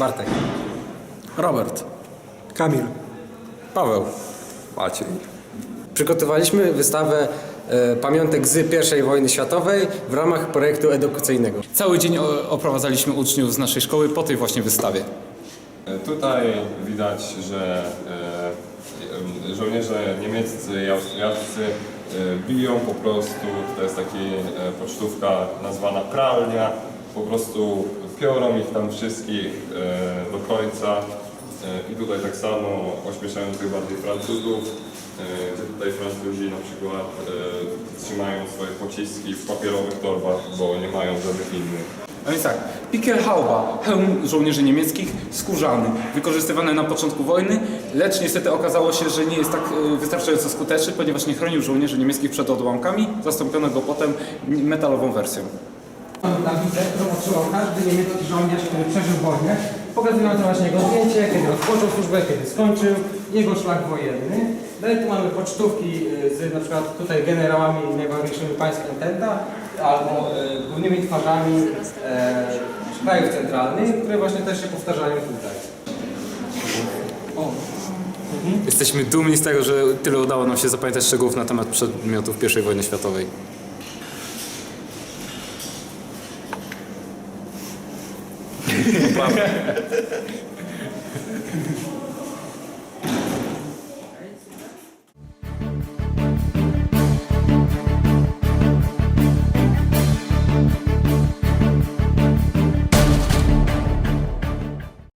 Bartek. Robert. Kamil. Paweł. Maciej. Przygotowaliśmy wystawę e, pamiątek z I wojny światowej w ramach projektu edukacyjnego. Cały dzień o- oprowadzaliśmy uczniów z naszej szkoły po tej właśnie wystawie. Tutaj widać, że e, żołnierze niemieccy i austriaccy e, biją po prostu, to jest taka pocztówka nazwana pralnia, po prostu piorą ich tam wszystkich e, do końca. E, I tutaj tak samo ośmieszają tych bardziej Francuzów, gdzie tutaj Francuzi na przykład e, trzymają swoje pociski w papierowych torbach, bo nie mają żadnych innych. A więc tak, Pickelhauba, hełm żołnierzy niemieckich, skórzany, wykorzystywany na początku wojny, lecz niestety okazało się, że nie jest tak wystarczająco skuteczny, ponieważ nie chronił żołnierzy niemieckich przed odłamkami, zastąpiono go potem metalową wersją. Tablicę, którą otrzymał każdy niemiecki żołnierz, który przeżył wojnę, pokazujące właśnie jego zdjęcie, kiedy rozpoczął służbę, kiedy skończył, jego szlak wojenny. Dalej tu mamy pocztówki y, z na przykład tutaj generałami najważniejszymi państw Ententa, albo y, głównymi twarzami e, krajów centralnych, które właśnie też się powtarzają tutaj. Jesteśmy dumni z tego, że tyle udało nam się zapamiętać szczegółów na temat przedmiotów I wojny światowej. ถูกต้อง